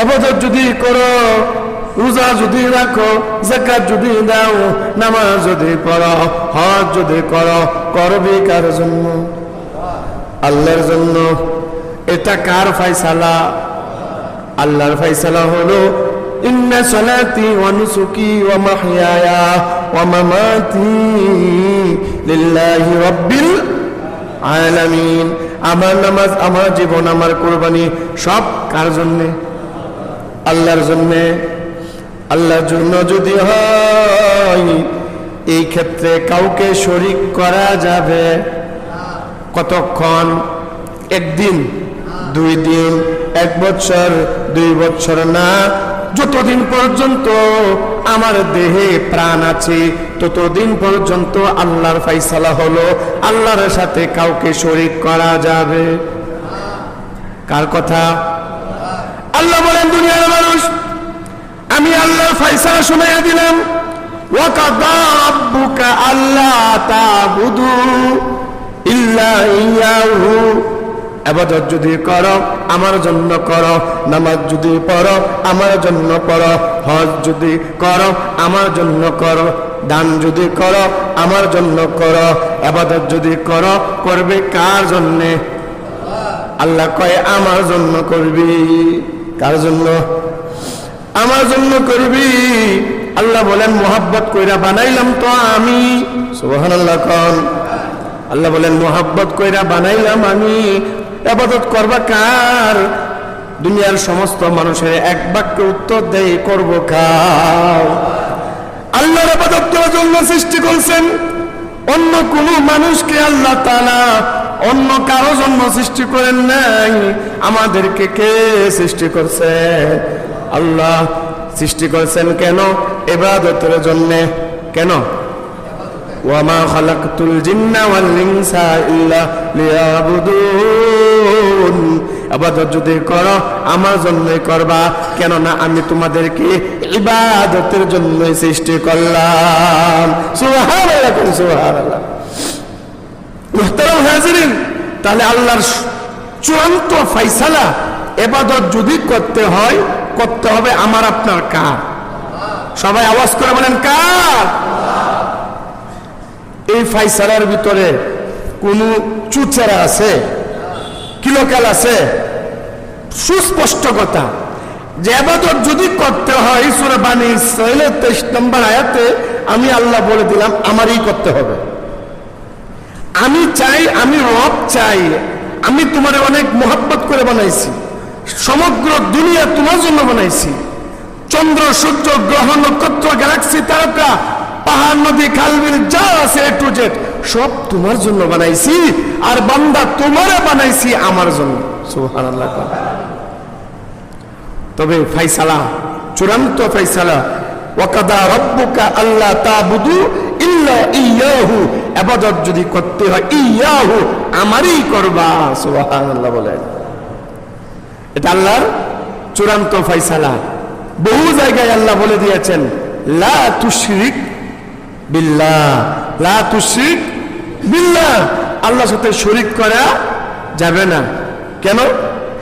আবাদত যদি করো, রোজা যদি রাখো জাকাত যদি দাও, নামাজ যদি পড়ো, হজ যদি করো, করবে কার জন্য? আল্লাহর জন্য। এটা কার ফাইসালা আল্লাহর ফাইসালা হলো, ইন্না সালাতি ওয়া নুসুকি ওয়া মাহইয়ায়া ওয়া মামাতি লিল্লাহি রাব্বিল আলামিন। আমার নামাজ, আমার জীবন, আমার কোরবানি সব কার জন্যে? আল্লাহর জন্যে, আল্লাহর জন্য যদি হয়, এই ক্ষেত্রে কাউকে শরিক করা যাবে কতক্ষণ? একদিন, দুই দিন, এক বছর, দুই বছর না। যতদিন পর্যন্ত আমার দেহে প্রাণ আছে, ততদিন পর্যন্ত আল্লাহর ফাইসালা হলো, আল্লাহর সাথে কাউকে শরিক করা যাবে। কার কথা? আল্লাহ বলেন, দুনিয়ার মানুষ, আমি আল্লাহর ফাইসালা শুনাইয়া দিলাম। যদি করো, আমার জন্য নামাজ যদি আমার জন্য হজ যদি করো, আমার জন্য করো। দান যদি করো, আমার জন্য করো। আবাদত যদি করো, করবে কার জন্যে? আল্লাহ কয়, আমার জন্য করবি। কার জন্য? আমার জন্য করবি। আল্লাহ বলেন, মোহাব্বত কইরা বানাইলাম তো আমি। আল্লাহ বলেন, মোহাব্বত কইরা বানাইলাম আমি। আবাদত করবা কার? দুনিয়ার সমস্ত মানুষের এক বাক্যে উত্তর দেয়, করব কার? আল্লাহর আবাদত করার জন্য সৃষ্টি করছেন অন্য কোন মানুষকে আল্লাহ তাআলা অন্য কারও জন্য সৃষ্টি করেন নাই। আমাদেরকে কে সৃষ্টি করছে? আল্লাহ সৃষ্টি করেছেন কেন? এবাদতের জন্য। কেন? ওয়ামা খালাকতুল জিন্না ওয়াল ইনসা ইল্লা লিয়াবুদুন। আবাদত যদি করো, আমার জন্যই করবা। কেননা আমি তোমাদেরকে ইবাদতের জন্যই সৃষ্টি করলাম। সুবহানাল্লাহ সুবহানাল্লাহ। মুহতারাম হাজিরিন, তাহলে আল্লাহর চূড়ান্ত ফাইসালা এবাদত যদি করতে হয়, করতে হবে আমার আপনার কার? সবাই আওয়াজ করে বলেন, কার? এই ফাইসালার ভিতরে কোন চুচেরা আছে? কিলোকাল আছে? সুস্পষ্ট কথা। যে আবাদত যদি করতে হয়, সুরে বাণী তেইশ নম্বর আয়াতে আমি আল্লাহ বলে দিলাম, আমারই করতে হবে। আমি চাই, আমি রব চাই। আমি তোমার অনেক মোহাব্বত করে বানাইছি। সমগ্র দুনিয়া তোমার জন্য বানাইছি। চন্দ্র, সূর্য, গ্রহ, নক্ষত্র গ্যালাক্সি তারকা, পাহাড়, নদী, খালবিল, যা আছে টু জেড সব তোমার জন্য বানাইছি আর বান্দা তোমারে বানাইছি আমার জন্য। সুবহানাল্লাহ। তবে ফাইসালা, চূড়ান্ত ফাইসালা, ওয়াকাদা রব্বুকা আল্লাহ তাবুদু ইল্লা যদি করতে হয়, ইয়াহু, আমারই করবা, সুবহানাল্লাহ বলেন। এটা আল্লাহর চূড়ান্ত ফাইসালা বহু জায়গায় আল্লাহ বলে দিয়েছেন, লা তুশরিক বিল্লাহ, লা তুশরিক বিল্লাহ। আল্লাহর সাথে শরিক করা যাবে না। কেন?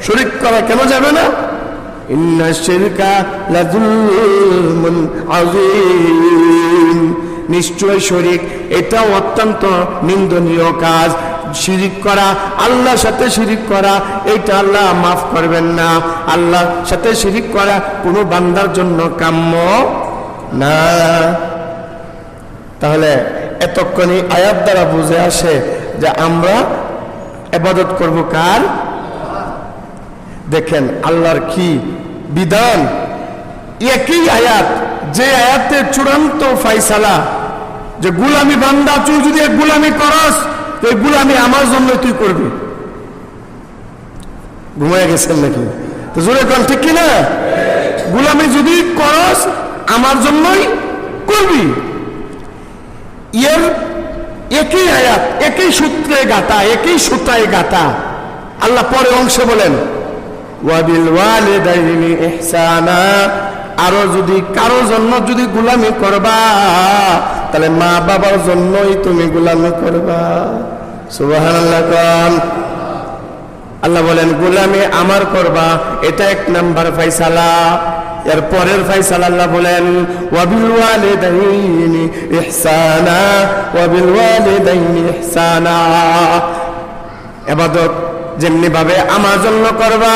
শরিক করা কেন যাবে না? ইন্না শিরকা লাযুলমুন আযীম। নিশ্চয় শরিক। এটা অত্যন্ত নিন্দনীয় কাজ। শিরিক করা, আল্লাহর সাথে শিরিক করা, এটা আল্লাহ মাফ করবেন না। আল্লাহর সাথে শিরিক করা কোনো বান্দার জন্য কাম্য না। তাহলে এতক্ষণই আয়াত দ্বারা বুঝে আসে যে আমরা এবাদত করব কার? দেখেন আল্লাহর কি বিধান? একই আয়াত। যে আয়াতের চূড়ান্ত ফাইসালা যে গুলামি বান্দা, তুই যদি গুলামি করস এই গুলামি আমার জন্য তুই করবি। ঘুমায় গেছেন নাকি? তো জোরে কন, ঠিক কিনা? গুলামি যদি করস, আমার জন্যই করবি। এর একই আয়াত, একই সূত্রে গাতা একই সুতায় গাতা আল্লাহ পরে অংশে বলেন, ওয়াবিল ওয়ালিদাইনি ইহসানা। আরও যদি, কারও জন্য যদি গুলামি করবা তাহলে মা বাবার জন্যই তুমি গুলামি করবা। কোন। আল্লাহ বলেন, গোলামি আমার করবা। এটা এক নাম্বার ফাইসালা এর পরের ফাইসালা আল্লাহ বলেন ওয়াবিল যেমনি ভাবে আমার জন্য করবা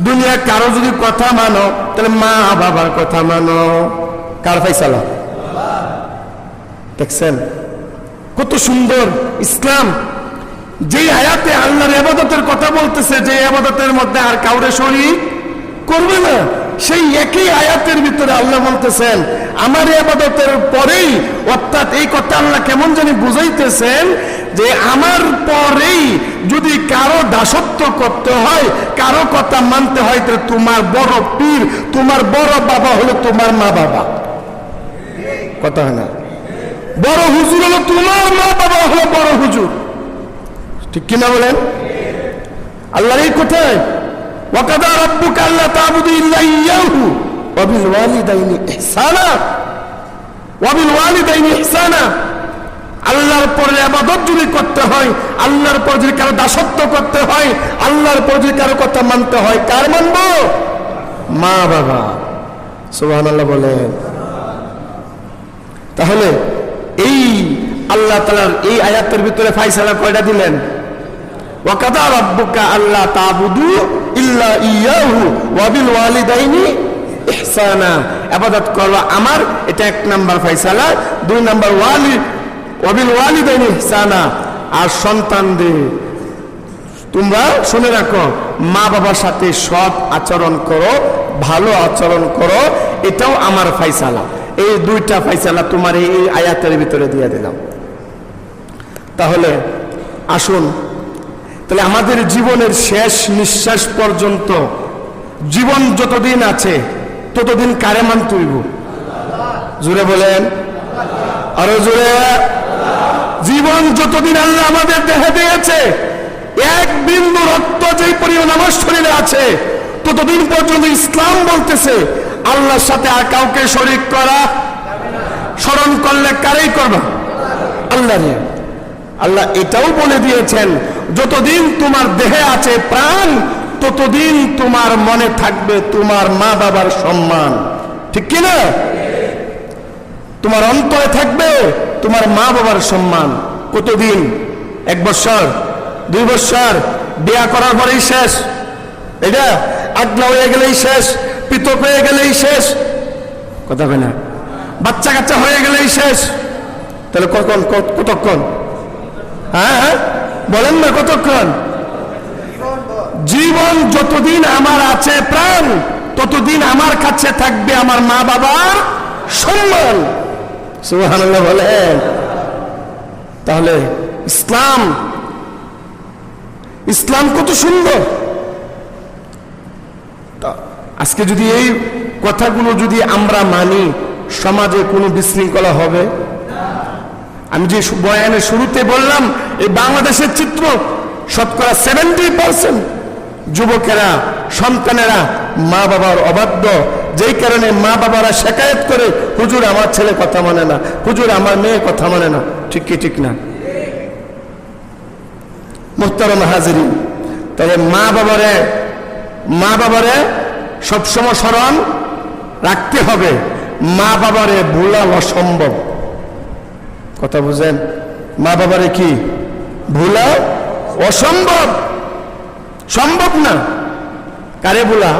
দুনিয়া কারও যদি কথা মানো, তাহলে মা বাবার কথা মানো। কার ফাইসালা দেখছেন? কত সুন্দর ইসলাম। যে আয়াতে আল্লাহর আবাদতের কথা বলতেছে যে আবাদতের মধ্যে আর কাউরে শরীর করবে না, সেই একই আয়াতের ভিতরে আল্লাহ বলতেছেন, আমার আবাদতের পরেই, অর্থাৎ এই কথা আল্লাহ কেমন জানি বুঝাইতেছেন, যে আমার পরেই যদি কারও দাসত্ব করতে হয়, কারও কথা মানতে হয় তো তোমার বড় পীর, তোমার বড় বাবা হলো তোমার মা বাবা কথা হয় না। বড় হুজুর হলো তোমার মা বাবা হলো বড় হুজুর। ঠিক কিনা বলেন? আল্লাহর এই কোথায়, ওয়াকাদা রাব্বুকা আল্লা তা'বুদু ইল্লা ইয়াহু ওয়া বিল ওয়ালিদাইনি ইহসানা। ওয়া বিল ওয়ালিদাইনি ইহসানা। আল্লাহর পরে ইবাদত যদি করতে হয়, আল্লাহর পর যদি কারও দাসত্ব করতে হয়, আল্লাহর পর যদি কারও কথা মানতে হয়, কার মানবো? মা বাবা। সুবহানাল্লাহ বলেন। তাহলে এই আল্লাহ তালার এই আয়াতের ভিতরে ফাইসালা কয়টা দিলেন? ওয়াকাদা রাব্বুকা আল্লাহ তাবুদু ইল্লা ইয়াহু ওয়া বিল ওয়ালিদাইনি ইহসানা। ইবাদত করবা আমার, এটা এক নাম্বার ফাইসালা, দুই নাম্বার ওয়ালি, ওয়া বিল ওয়ালিদাইনি ইহসানা। আর সন্তানদের তোমরা শুনে রাখো, মা বাবার সাথে সৎ আচরণ করো, ভালো আচরণ করো, এটাও আমার ফাইসালা। এই দুইটা ফাইসালা তোমার এই আয়াতের ভিতরে দিয়ে দিলাম। তাহলে আসুন, তাহলে আমাদের জীবনের শেষ নিঃশ্বাস পর্যন্ত জীবন যতদিন আছে, ততদিন কারে মান তুইব জুড়ে বলেন। আরও জুড়ে জীবন যতদিন আল্লাহ আমাদের দেহে দিয়েছে, এক বিন্দু রক্ত যেই পরিমাণ আমার শরীরে আছে, ততদিন পর্যন্ত ইসলাম বলতেছে আল্লাহর সাথে আর কাউকে শরিক করা, স্মরণ করলে কারেই করবা? আল্লাহ আল্লাহ এটাও বলে দিয়েছেন, যতদিন তোমার দেহে আছে প্রাণ, ততদিন তোমার মনে থাকবে তোমার মা বাবার সম্মান। ঠিক কিনা তোমার অন্তরে থাকবে তোমার মা বাবার সম্মান। কতদিন? এক বছর? দুই বছর? বিয়া করার পরেই শেষ। এটা আগলা হয়ে গেলেই শেষ। পৃথক হয়ে গেলেই শেষ। কথা কয় না? বাচ্চা কাচ্চা হয়ে গেলেই শেষ। তাহলে কখন কতক্ষণ? হ্যাঁ হ্যাঁ? বলেন না কতক্ষণ? জীবন যতদিন আমার আছে প্রাণ, ততদিন আমার কাছে থাকবে আমার মা বাবার সম্মান। সুবহানাল্লাহ বলেন। তাহলে ইসলাম ইসলাম কত সুন্দর। আজকে যদি এই কথাগুলো যদি আমরা মানি, সমাজে কোনো বিশৃঙ্খলা হবে? আমি যে বয়ানের শুরুতে বললাম, এই বাংলাদেশের চিত্র শতকরা সেভেন্টি পার্সেন্ট যুবকেরা, সন্তানেরা মা বাবার অবাধ্য। যেই কারণে মা বাবারা শেখায়ত করে, হুজুর, আমার ছেলে কথা মানে না। হুজুর, আমার মেয়ে কথা মানে না। ঠিক কি, ঠিক না? মোহতারম হাজিরি তবে মা বাবারে মা বাবারে সবসময় স্মরণ রাখতে হবে। মা বাবারে ভোলা অসম্ভব। কথা বুঝেন? মা বাবারে কি? ভোলা অসম্ভব। সম্ভব না। কারে ভোলা?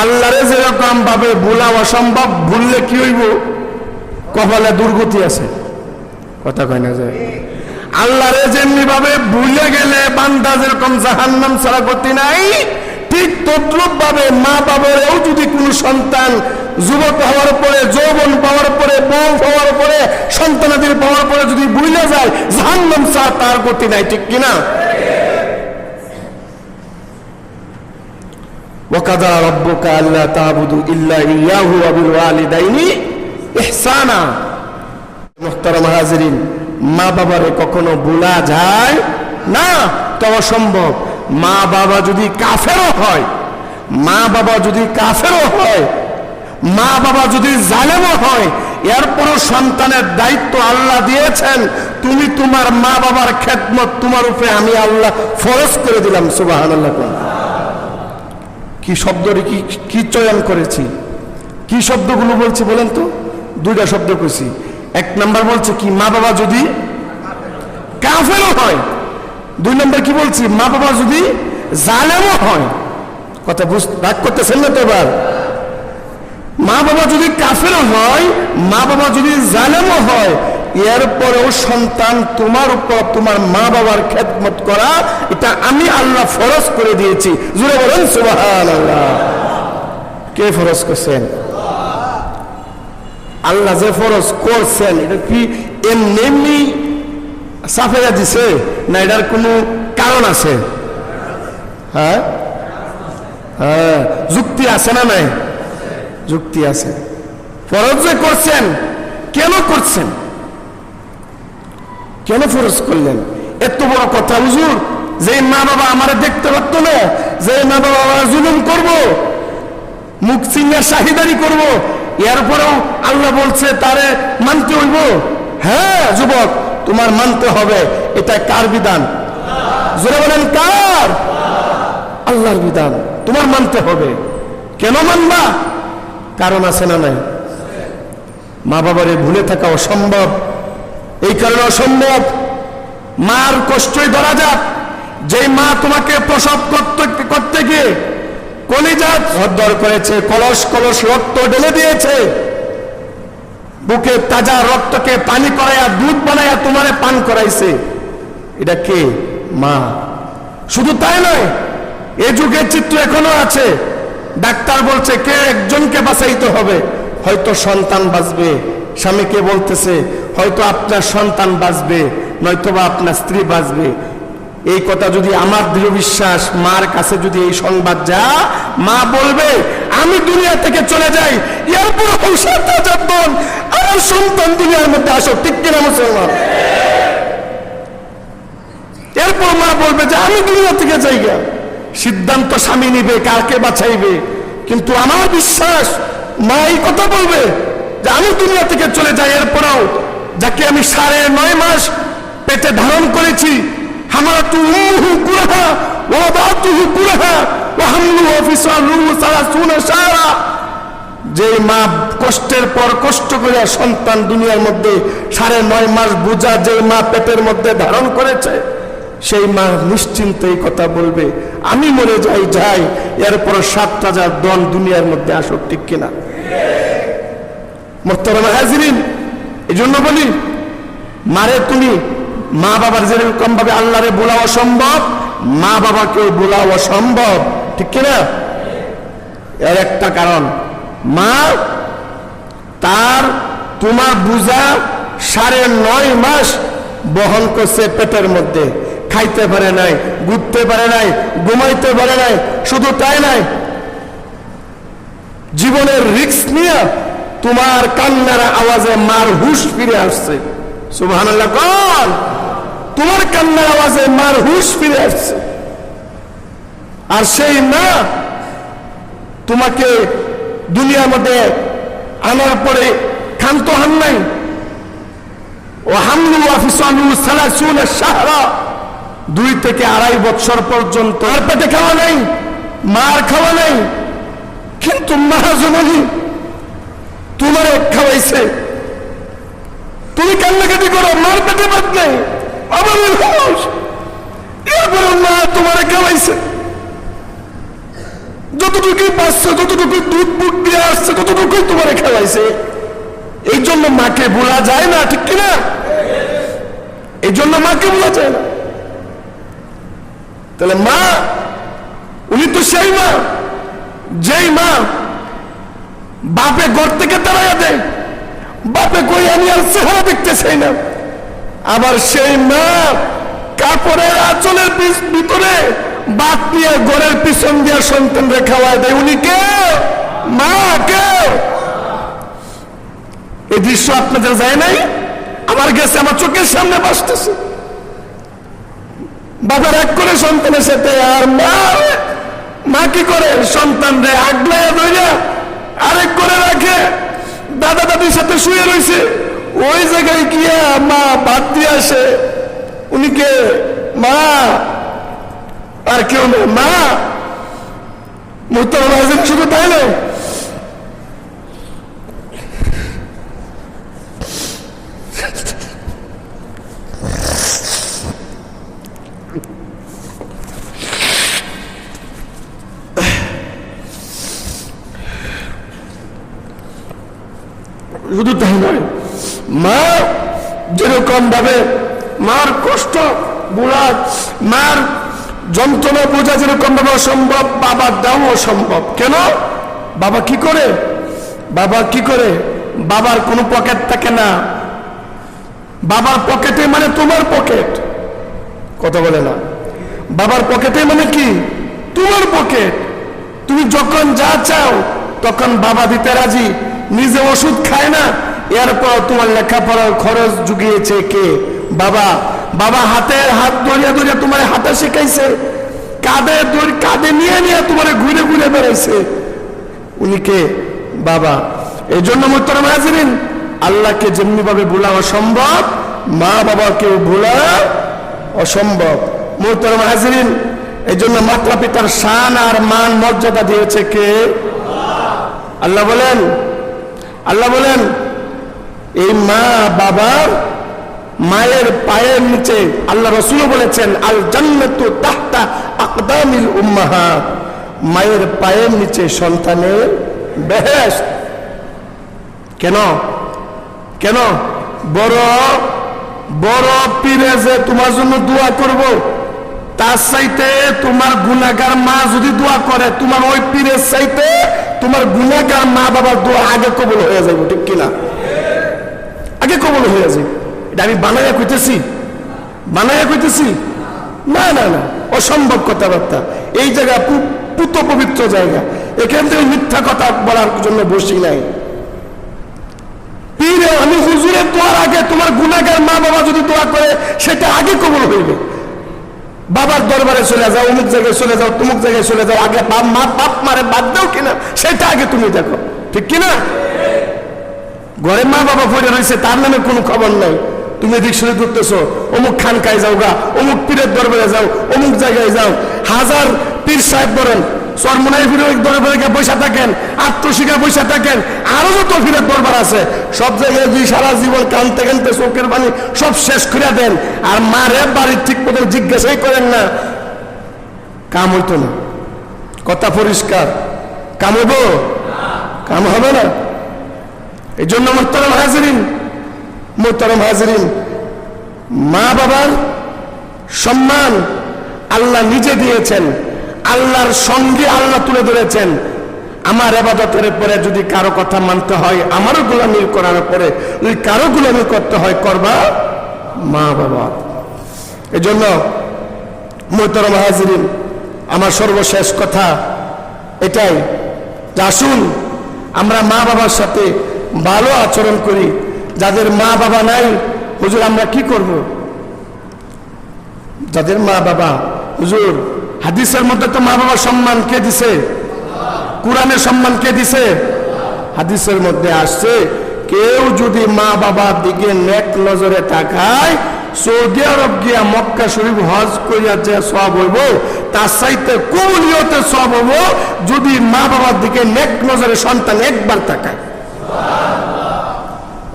আল্লাহরে যেরকম ভাবে ভোলা অসম্ভব, ভুললে কি হইব? কপালে দুর্গতি আছে। কথা কয় না যায় আল্লাহরে যেমনি ভাবে ভুলে গেলে বান্দা যেরকম জাহান্নাম ছাড়া নাই ঠিক তদ্রুপ ভাবে মা বাবারেও যদি কোনো সন্তান যুবক হওয়ার পরে যৌবন পাওয়ার পরে বউ হওয়ার পরে সন্তানাদের পাওয়ার পরে যদি ভুলে যায় জাহান্নাম ছাড়া তার গতি নাই ঠিক কিনা وقضى ربك ألا تعبدوا إلا إياه وبالوالدين إحسانا মোহতারাম হাজরিন মা বাবারে কখনো ভোলা যায় না তো অসম্ভব মা বাবা যদি কাফেরও হয়, মা বাবা যদি কাফেরও হয়, মা বাবা যদি জালেমও হয়, এরপরও সন্তানের দায়িত্ব আল্লাহ দিয়েছেন, তুমি তোমার মা বাবার খেদমত তোমার উপরে আমি আল্লাহ ফরজ করে দিলাম সুবাহ কি শব্দটি কি কি চয়ন করেছি? কি শব্দগুলো বলছি বলেন তো? দুইটা শব্দ কইছি। এক নাম্বার বলছে কি, মা বাবা যদি কাফেরও হয় দুই নম্বর কি বলছি? মা বাবা যদি জালেমও হয়, কথা বুঝ রাগ করতেছেন না তো এবার? মা বাবা যদি কাফেরও হয়, মা বাবা যদি জালেমও হয় এরপরেও সন্তান তোমার উপর তোমার মা বাবার খেদমত করা, এটা আমি আল্লাহ ফরজ করে দিয়েছি। জুড়ে বলেন সুবাহান আল্লাহ কে ফরজ করছেন? আল্লাহ যে ফরজ করছেন, এটা কি এমনি সাফাইয়া দিছে না, এটার কোনো কারণ আছে? হ্যাঁ? হ্যাঁ যুক্তি আছে না নাই? যুক্তি আছে। ফরজ যে করছেন, কেন করছেন? কেন ফরজ করলেন? এত বড় কথা, হুজুর যে মা বাবা আমার দেখতে পারতো না যে মা বাবা জুলুম করব, মুখ চিঙ্গার শাহিদারি করব, এরপরেও আল্লাহ বলছে, তারে মানতে হইব। হ্যাঁ যুবক তোমার মানতে হবে, এটা কার বিধান? জোরে বলেন, কার? আল্লাহর বিধান। তোমার মানতে হবে। কেন মানবা? কারণ আছে না নাই? মা বাবারে ভুলে থাকা অসম্ভব। এই কারণে অসম্ভব। মার কষ্টই ধরা যাক। যে মা তোমাকে প্রসব করতে করতে গিয়ে কলিজা ধর করেছে, কলস কলস, রক্ত ঢেলে দিয়েছে। বুকে তাজা রক্তকে পানি করাইয়া, দুধ বানাইয়া তোমারে পান করাইছে। এটা কে? মা। শুধু তাই নয়, এ যুগের চিত্র এখনও আছে। ডাক্তার বলছে, কে একজনকে বাঁচাইতে হবে? হয়তো সন্তান বাঁচবে। স্বামীকে বলতেছে, হয়তো আপনার সন্তান বাঁচবে, নয়তোবা আপনার স্ত্রী বাঁচবে। এই কথা যদি আমার দৃঢ় বিশ্বাস, মার কাছে যদি এই সংবাদ যা মা বলবে, আমি দুনিয়া থেকে চলে যাই। এরপর যাবন আমার সন্তান দুনিয়ার মধ্যে আসো ঠিক কিনা মুসলমান? এরপর মা বলবে যে, আমি দুনিয়া থেকে যাই গা। সিদ্ধান্ত স্বামী নিবে, কাকে বাছাইবে? কিন্তু আমার বিশ্বাস, মা এই কথা বলবে যে, আমি দুনিয়া থেকে চলে যাই এরপরেও, যাকে আমি সাড়ে নয় মাস পেটে ধারণ করেছি কুরহা ও বাতুহু কুরহা ও হামলু অফিসালু সালাসুনা সারা যে মা কষ্টের পর কষ্ট করে সন্তান দুনিয়ার মধ্যে সাড়ে নয় মাস বোঝা যে মা পেটের মধ্যে ধারণ করেছে, সেই মা নিশ্চিন্ত এই কথা বলবে, আমি মরে যাই যাই এরপর সাত হাজার দন দুনিয়ার মধ্যে আসুক, ঠিক কিনা? হাজিরিন এই জন্য বলি, মারে তুমি মা বাবার যেরকম ভাবে আল্লাহরে বলা অসম্ভব, মা বাবাকেও বলা অসম্ভব। ঠিক কিনা? এর একটা কারণ, মা তার তোমার বুঝা সাড়ে নয় মাস বহন করছে পেটের মধ্যে। খাইতে পারে নাই, ঘুরতে পারে নাই, ঘুমাইতে পারে নাই, শুধু তাই নাই। জীবনের রিক্স নিয়ে তোমার কান্নার আওয়াজে মার হুশ ফিরে আসছে। সুবহান কন? তোমার কান্নার আওয়াজে মার হুশ ফিরে আসছে। আর সেই না তোমাকে দুনিয়ার মধ্যে আনার পরে ক্ষান্ত হন নাই। ও হামলু আফিসানু সাহারা দুই থেকে আড়াই বছর পর্যন্ত আর পেটে খাওয়া নাই, মার খাওয়া নাই। কিন্তু মা জননী তোমার খাওয়াইছে। তুমি কান্নাকাটি করো, মার পেটে বাদ নেই ওই মানুষ এরপরে মা তোমার খাওয়াইছে যতটুকুই পাচ্ছে ততটুকু দুধ বুট দিয়ে আসছে, ততটুকুই তোমার খেলাইছে। এই জন্য মাকে বলা যায় না, ঠিক কিনা? এই জন্য মাকে বলা যায় না। তাহলে মা, উনি তো সেই মা, যেই মা বাপে ঘর থেকে তাড়াইয়া দেয়। বাপে কই আমি আর চেহারা দেখতে চাই না। আবার সেই মা কাপড়ের আঁচলের ভিতরে বাপ নিয়ে ঘরের পিছন দিয়ে সন্তানরে খাওয়ায় দেয়। উনি কে? মা কে? এই দৃশ্য আপনাদের যায় নাই? আমার গেছে, আমার চোখের সামনে বাসতেছে। বাবার এক করে সন্তানের সাথে, আর মা? মা কি করে? সন্তান রে আগলায় ধরে আরেক করে রাখে। দাদা দাদির সাথে শুয়ে রয়েছে ওই জায়গায় গিয়া মা বাদ দিয়ে আসে উনিকে মা। আর কেউ নেই। মা। মোহতারাম হাজির শুধু তাই না শুধু তাই নয়। মা যেরকম ভাবে মার কষ্ট বুড়া মার যন্ত্রণা বোঝা যেরকম ভাবে অসম্ভব, বাবার দাও অসম্ভব। কেন? বাবা কি করে? বাবা কি করে? বাবার কোনো পকেট থাকে না। বাবার পকেটে মানে তোমার পকেট। কথা বলে না। বাবার পকেটে মানে কি? তোমার পকেট। তুমি যখন যা চাও, তখন বাবা দিতে রাজি। নিজে ওষুধ খায় না এরপর তোমার লেখাপড়ার খরচ জুগিয়েছে কে? বাবা। বাবা হাতের হাত ধরিয়া ধরিয়া তোমার হাতে শিখাইছে। কাঁধে ধরে কাঁধে নিয়ে নিয়ে তোমার ঘুরে ঘুরে বেড়াইছে। উনি কে? বাবা। এই জন্য মোহতারাম হাজিরিন, আল্লাহকে যেমনি ভাবে ভোলা অসম্ভব, মা বাবাকেও ভোলা অসম্ভব। মোহতারাম হাজিরিন এই জন্য মাতা পিতার শান আর মান মর্যাদা দিয়েছে কে? আল্লাহ বলেন। আল্লাহ বলেন এই মা বাবার মায়ের পায়ের নিচে আল্লাহ রসুল বলেছেন, আল জান্নাতু তাহতা আকদামিল উম্মাহাত মায়ের পায়ের নিচে সন্তানের বেহেশত। কেন? কেন? বড় বড় পীরে যে তোমার জন্য দোয়া করব, তার চাইতে তোমার গুনাগার মা যদি দোয়া করে, তোমার ওই পীরের চাইতে তোমার গুনাগার মা বাবার দোয়া আগে কবল হয়ে যাবে ঠিক কিনা? আগে কবল হয়ে যাবে। এটা আমি বানাইয়া কইতেছি। বানাইয়া কইতেছি? না না না। অসম্ভব কথাবার্তা। এই জায়গা পুত পবিত্র জায়গা। এখান থেকে মিথ্যা কথা বলার জন্য বসি নাই। পীরে আমি আগে তোমার গুনাগার মা বাবা যদি দোয়া করে, সেটা আগে কবল হইবে। বাবার দরবারে চলে যাও, অমুক জায়গায় চলে যাও, তুমুক জায়গায় চলে যাও, আগে বাপ মা, বাপ মারে বাদ দাও কিনা, সেটা আগে তুমি দেখো। ঠিক কিনা? ঘরে মা বাবা পড়ে রয়েছে, তার নামে কোনো খবর নাই। তুমি এদিক শুনে ঘুরতেছো, অমুক খানকায় যাও গা অমুক পীরের দরবারে যাও, অমুক জায়গায় যাও। হাজার পীর সাহেব বলেন সরমনাই ফিরে দরবারে গিয়ে বসে থাকেন আত্মশিখা বসে থাকেন, আরও যত ফিরের দরবার আছে, সব জায়গায় দুই সারা জীবন কানতে কানতে চোখের পানি সব শেষ করে দেন। আর মারে বাড়ির ঠিক মতো জিজ্ঞাসাই করেন না। কাম হইতো না। কথা পরিষ্কার। কাম হইব? কাম হবে না? এই জন্য মোহতারাম হাজরিন মোহতারাম হাজরিন, মা বাবার সম্মান আল্লাহ নিজে দিয়েছেন, আল্লাহর সঙ্গে আল্লাহ তুলে ধরেছেন। আমার এবাদতের পরে যদি কারও কথা মানতে হয়, আমারও গোলামি করার পরে যদি কারও গোলামি করতে হয়, করবা মা বাবা। এই জন্য মোহতারাম হাজরিন, আমার সর্বশেষ কথা এটাই। আসুন, আমরা মা বাবার সাথে ভালো আচরণ করি। যাদের মা বাবা নাই, হুজুর, আমরা কি করব? যাদের মা বাবা, হুজুর, হাদিসের মধ্যে তো মা বাবার সম্মান কে দিছে? কোরআনের সম্মান কে দিছে? হাদিসের মধ্যে আসছে, কেউ যদি মা বাবার দিকে নেক নজরে তাকায়, সৌদি আরব গিয়া মক্কা শরীফ হজ করিয়া যে সব হইব, তার চাইতে কৌলিয়তে সব হইব, যদি মা বাবার দিকে নেক নজরে সন্তান একবার তাকায়।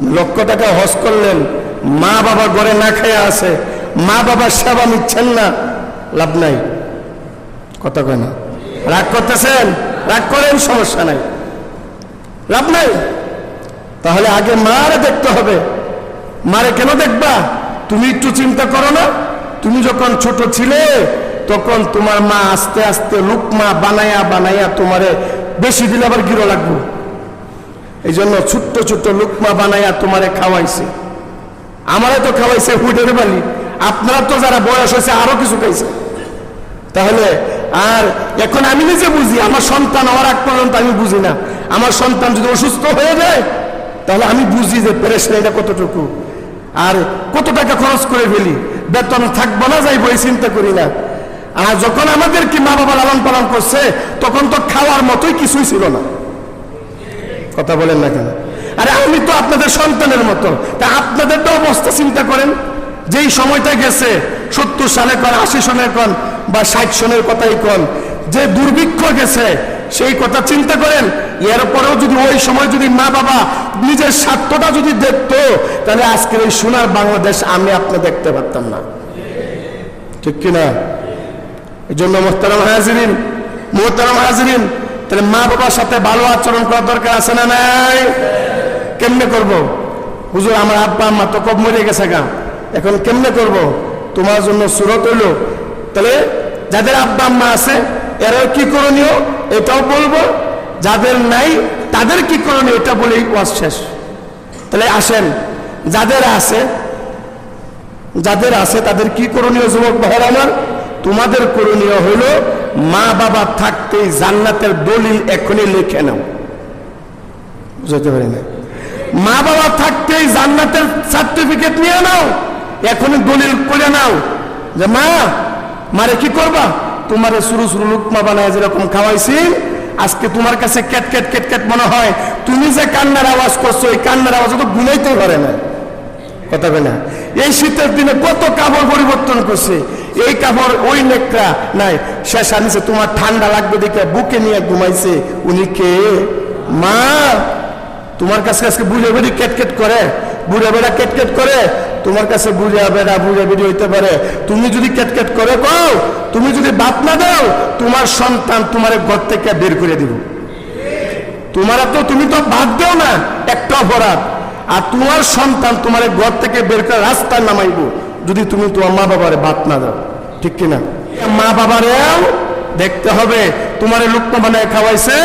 লক্ষ টাকা হজ করলেন। মা বাবা ঘরে না খেয়ে আছে। মা বাবার সেবা নিচ্ছেন না। লাভ নাই। কথা কয় না? রাগ করতেছেন? রাগ করেন, সমস্যা নাই। লাভ নাই। তাহলে আগে মারে দেখতে হবে। মারে কেন দেখবা? তুমি একটু চিন্তা করো না। তুমি যখন ছোট ছিলে, তখন তোমার মা আস্তে আস্তে লুকমা বানায়া বানায়া তোমারে বেশি দিলে আবার গিরো লাগবো। এই জন্য ছোট্ট ছোট্ট লুকমা বানায়া তোমারে খাওয়াইছে। আমারে তো খাওয়াইছে হুইটের বালি। আপনারা তো যারা বয়স হয়েছে আরও কিছু খাইছে। তাহলে আর এখন আমি নিজে বুঝি, আমার সন্তান হওয়ার আগ পর্যন্ত আমি বুঝি না। আমার সন্তান যদি অসুস্থ হয়ে যায়, তাহলে আমি বুঝি যে পেরেশানিটা কতটুকু। আর কত টাকা খরচ করে ফেলি? বেতন থাকব না যাইবো, এই চিন্তা করি না। আর যখন আমাদের কি মা বাবা লালন পালন করছে, তখন তো খাওয়ার মতোই কিছুই ছিল না। কথা বলেন না কেন? আরে আমি তো আপনাদের সন্তানের মতো। তা আপনাদের তো অবস্থা চিন্তা করেন। যেই সময়টা গেছে, সত্তর সালে কন, আশি সনের কন বা ষাট সনের কথাই কন, যে দুর্ভিক্ষ গেছে, সেই কথা চিন্তা করেন। এরপরেও যদি ওই সময় যদি মা বাবা নিজের স্বার্থটা যদি দেখতো, তাহলে আজকের এই সোনার বাংলাদেশ আমি আপনি দেখতে পারতাম না। ঠিক কিনা? এই জন্য মোহতারাম হাজিরিন মোহতারাম হাজিরিন তাহলে মা বাবার সাথে ভালো আচরণ করার দরকার আছে না নাই? কেমনে করব? হুজুর, আমার আব্বা, আম্মা তো কব মরে গেছে গা। এখন কেমনে করব? তোমার জন্য সুরত হইল। তাহলে যাদের আব্বা, আম্মা আছে, এরাও কি করণীয়? এটাও বলব। যাদের নাই, তাদের কি করণীয়? এটা বলেই ওয়াজ শেষ। তাহলে আসেন, যাদের আছে যাদের আছে, তাদের কি করণীয়, যুবক ভাইয়ের আমার? তোমাদের করণীয় হলো মা বাবা থাকতেই জান্নাতের দলিল এখনই লিখে নাও। বুঝতে পারি না? মা বাবা থাকতেই জান্নাতের সার্টিফিকেট নিয়ে নাও, এখনই দলিল করে নাও যে, মা, মারে কি করবা? তোমার শুরু শুরু লুকমা বানায় যেরকম খাওয়াইছি, আজকে তোমার কাছে ক্যাট ক্যাট ক্যাট ক্যাট মনে হয়। তুমি যে কান্নার আওয়াজ করছ, এই কান্নার আওয়াজ তো গুনাইতে পারে না। কথা বলে এই শীতের দিনে কত কাপড় পরিবর্তন করছে এই কাপড় ওই নেকড়া নাই। শেষ আনিছে তোমার ঠান্ডা লাগবে দেখে বুকে নিয়ে ঘুমাইছে। উনি কে? মা! তোমার কাছে আজকে বুড়ে বেড়ি কেটকেট করে। বুড়ে বেড়া কেটকেট করে। তোমার কাছে বুড়ে বেড়া বুড়ে বেড়ি হইতে পারে। তুমি যদি কেটকেট করে কও, তুমি যদি বাপ না দাও, তোমার সন্তান তোমার ঘর থেকে বের করে দিব। তোমার তো তুমি তো বাদ দেও না, একটা অপরাধ। আর তোমার সন্তান তোমার ঘর থেকে বের করে রাস্তায় নামাইব। যদি তুমি তোমার মা বাবারে বাদ না দাও, ঠিক কিনা? মা বাবারেও দেখতে হবে, তোমার লুকমা বানায় খাওয়াইছে,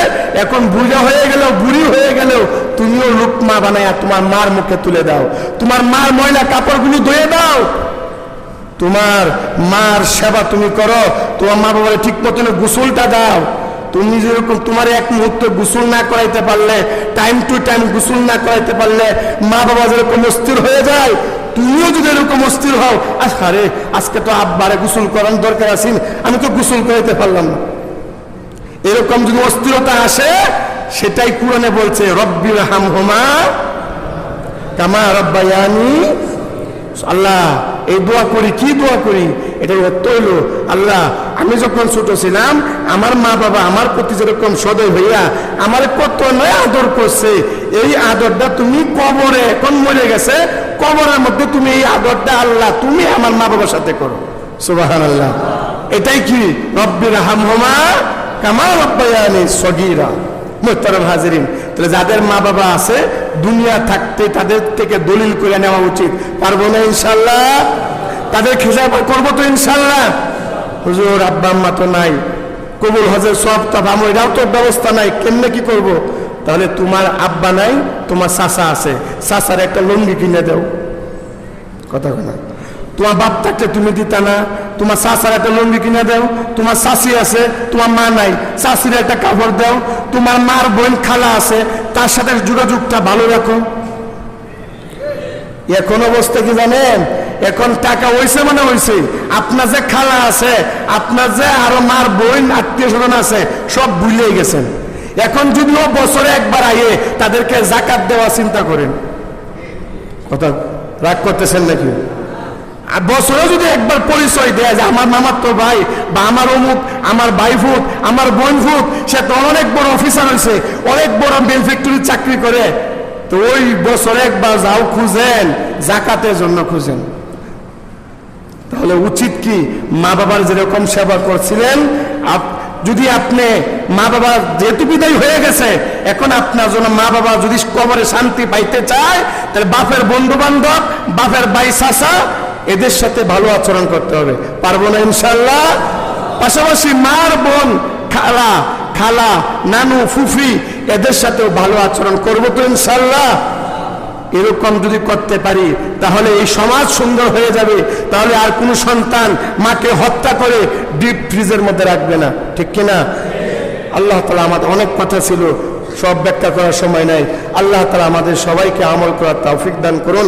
এখন বুড়া হয়ে গেল বুড়ি হয়ে গেল তুমিও লুকমা বানায় তোমার মার মুখে তুলে দাও। তোমার মার ময়লা কাপড়গুলো ধুয়ে দাও। তোমার মার সেবা তুমি করো, তোমার মা বাবার ঠিক মতন গোসলটা দাও। তুমি যেরকম তোমার এক মুহূর্তে গোসল না করাইতে পারলে টাইম টু টাইম গোসল না করাইতে পারলে মা বাবা যেরকম অস্থির হয়ে যায় তুমিও যদি এরকম অস্থির হও আরে আজকে তো আব্বারে গোসল করার দরকার আছে, আমি তো গোসল করাইতে পারলাম না। এরকম যদি অস্থিরতা আসে, সেটাই কোরআনে বলছে রব্বির হাম হোমা কামা রব্বায়ানি। আল্লাহ, এই দোয়া করি, কি দোয়া করি? এটাই অর্থ হইল আল্লাহ, আমি যখন ছোট ছিলাম, আমার মা বাবা, আমার প্রতি যেরকম সদয় হইয়া আমার কত নয় আদর করছে, এই আদরটা তুমি কবরে এখন মরে গেছে কবরের মধ্যে তুমি এই আদরটা আল্লাহ, তুমি আমার মা বাবার সাথে করো। সুবাহান আল্লাহ এটাই কি? রব্বির হামহমা রব্বায়ানি সগীরা। মোহতারাম হাজিরিন। তাহলে যাদের মা বাবা আছে, দুনিয়া থাকতে তাদের থেকে দলিল করে নেওয়া উচিত। পারব না ইনশাল্লাহ তাদের খেসাব করব তো ইনশাল্লাহ হুজুর আব্বা আম্মা তো নাই। কবুল হজের সব তাপ তো ব্যবস্থা নাই। কেমনে কি করব। তাহলে তোমার আব্বা নাই, তোমার চাচা আছে। চাচার একটা লুঙ্গি কিনে দাও। কথা না? তোমার বাপ থাকলে তুমি দিতা না, তোমার শাশার একটা লুঙ্গি কিনে দাও। তোমার শাশি আছে, তোমার মা নাই শাশির একটা কাপড় দাও। তোমার মার বোন খালা আছে, তার সাথে যোগাযোগটা ভালো রাখো। এখন অবস্থা কি জানেন? এখন টাকা হইছে মানে হইছে। আপনার যে খালা আছে, আপনার যে আরও মার বোন আত্মীয় স্বজন আছে, সব ভুলে গেছেন। এখন যদিও বছরে একবার আইয়ে, তাদেরকে জাকাত দেওয়া চিন্তা করেন। কথা রাগ করতেছেন নাকি? বছরে যদি একবার পরিচয় দেয় যে আমার মামার তো ভাই বা আমার অমুক, আমার ভাই ফুট, আমার বোন ফুট, সে তো অনেক বড় অফিসার হয়েছে, অনেক বড় মেল ফ্যাক্টরি চাকরি করে। তো ওই বছরে একবার যাও খুঁজেন, জাকাতের জন্য খুঁজেন। তাহলে উচিত কি? মা বাবার যেরকম সেবা করছিলেন যদি আপনি মা বাবা যেহেতু বিদায় হয়ে গেছে, এখন আপনার জন্য মা বাবা যদি কবরে শান্তি পাইতে চায়, তাহলে বাপের বন্ধু বান্ধব বাপের বাই চাষা এদের সাথে ভালো আচরণ করতে হবে। পারব না ইনশাল্লাহ পাশাপাশি মার বোন খালা খালা, নানু, ফুফি, এদের সাথেও ভালো আচরণ করব তো ইনশাল্লাহ এরকম যদি করতে পারি, তাহলে এই সমাজ সুন্দর হয়ে যাবে। তাহলে আর কোনো সন্তান মাকে হত্যা করে ডিপ ফ্রিজের মধ্যে রাখবে না। ঠিক কিনা? আল্লাহ তালা আমাদের অনেক কথা ছিল, সব ব্যাখ্যা করার সময় নাই। আল্লাহ তালা আমাদের সবাইকে আমল করার তৌফিক দান করুন।